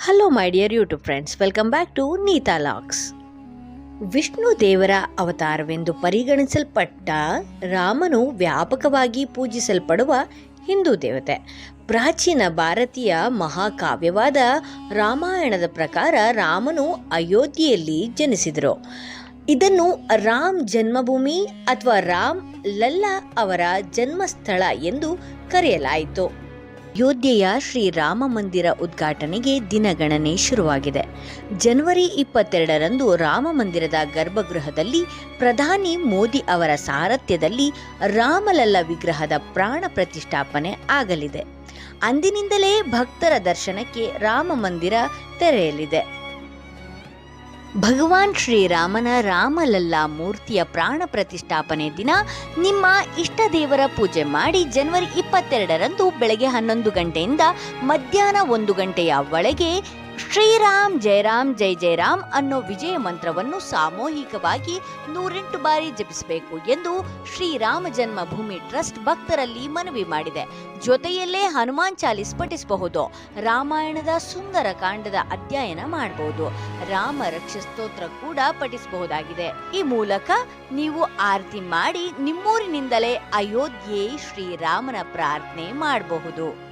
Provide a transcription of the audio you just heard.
Hello my dear YouTube friends welcome back to Neeta locks Vishnu ದೇವರ ಅವತಾರವೆಂದು ಪರಿಗಣಿಸಲ್ಪಟ್ಟ ರಾಮನು ವ್ಯಾಪಕವಾಗಿ ಪೂಜಿಸಲ್ಪಡುವ ಹಿಂದೂ ದೇವತೆ. ಪ್ರಾಚೀನ ಭಾರತೀಯ ಮಹಾಕಾವ್ಯವಾದ ರಾಮಾಯಣದ ಪ್ರಕಾರ ರಾಮನು ಅಯೋಧ್ಯೆಯಲ್ಲಿ ಜನಿಸಿದರು. ಇದನ್ನು ರಾಮ್ ಜನ್ಮಭೂಮಿ ಅಥವಾ ರಾಮ್ ಲಲ್ಲಾ ಅವರ ಜನ್ಮಸ್ಥಳ ಎಂದು ಕರೆಯಲಾಯಿತು. ಅಯೋಧ್ಯೆಯ ಶ್ರೀರಾಮ ಮಂದಿರ ಉದ್ಘಾಟನೆಗೆ ದಿನಗಣನೆ ಶುರುವಾಗಿದೆ. ಜನವರಿ ಇಪ್ಪತ್ತೆರಡರಂದು ರಾಮ ಮಂದಿರದ ಗರ್ಭಗೃಹದಲ್ಲಿ ಪ್ರಧಾನಿ ಮೋದಿ ಅವರ ಸಾರಥ್ಯದಲ್ಲಿ ರಾಮಲಲ್ಲ ವಿಗ್ರಹದ ಪ್ರಾಣ ಪ್ರತಿಷ್ಠಾಪನೆ ಆಗಲಿದೆ. ಅಂದಿನಿಂದಲೇ ಭಕ್ತರ ದರ್ಶನಕ್ಕೆ ರಾಮ ಮಂದಿರ ತೆರೆಯಲಿದೆ. ಭಗವಾನ್ ಶ್ರೀರಾಮನ ರಾಮಲಲ್ಲಾ ಮೂರ್ತಿಯ ಪ್ರಾಣ ಪ್ರತಿಷ್ಠಾಪನೆ ದಿನ ನಿಮ್ಮ ಇಷ್ಟ ದೇವರ ಪೂಜೆ ಮಾಡಿ ಜನವರಿ ಇಪ್ಪತ್ತೆರಡರಂದು ಬೆಳಗ್ಗೆ ಹನ್ನೊಂದು ಗಂಟೆಯಿಂದ ಮಧ್ಯಾಹ್ನ ಒಂದು ಗಂಟೆಯ ಒಳಗೆ ಶ್ರೀರಾಮ್, ಜಯರಾಮ್, ಜೈ ಜಯರಾಮ್ ಅನ್ನೋ ವಿಜಯ ಮಂತ್ರವನ್ನು ಸಾಮೂಹಿಕವಾಗಿ ನೂರೆಂಟು ಬಾರಿ ಜಪಿಸಬೇಕು ಎಂದು ಶ್ರೀರಾಮ ಜನ್ಮಭೂಮಿ ಟ್ರಸ್ಟ್ ಭಕ್ತರಲ್ಲಿ ಮನವಿ ಮಾಡಿದೆ. ಜೊತೆಯಲ್ಲೇ ಹನುಮಾನ್ ಚಾಲಿಸ್ ಪಠಿಸಬಹುದು. ರಾಮಾಯಣದ ಸುಂದರ ಕಾಂಡದ ಅಧ್ಯಯನ ಮಾಡಬಹುದು. ರಾಮ ರಕ್ಷ ಸ್ತೋತ್ರ ಕೂಡ ಪಠಿಸಬಹುದಾಗಿದೆ. ಈ ಮೂಲಕ ನೀವು ಆರತಿ ಮಾಡಿ ನಿಮ್ಮೂರಿನಿಂದಲೇ ಅಯೋಧ್ಯೆ ಶ್ರೀರಾಮನ ಪ್ರಾರ್ಥನೆ ಮಾಡಬಹುದು.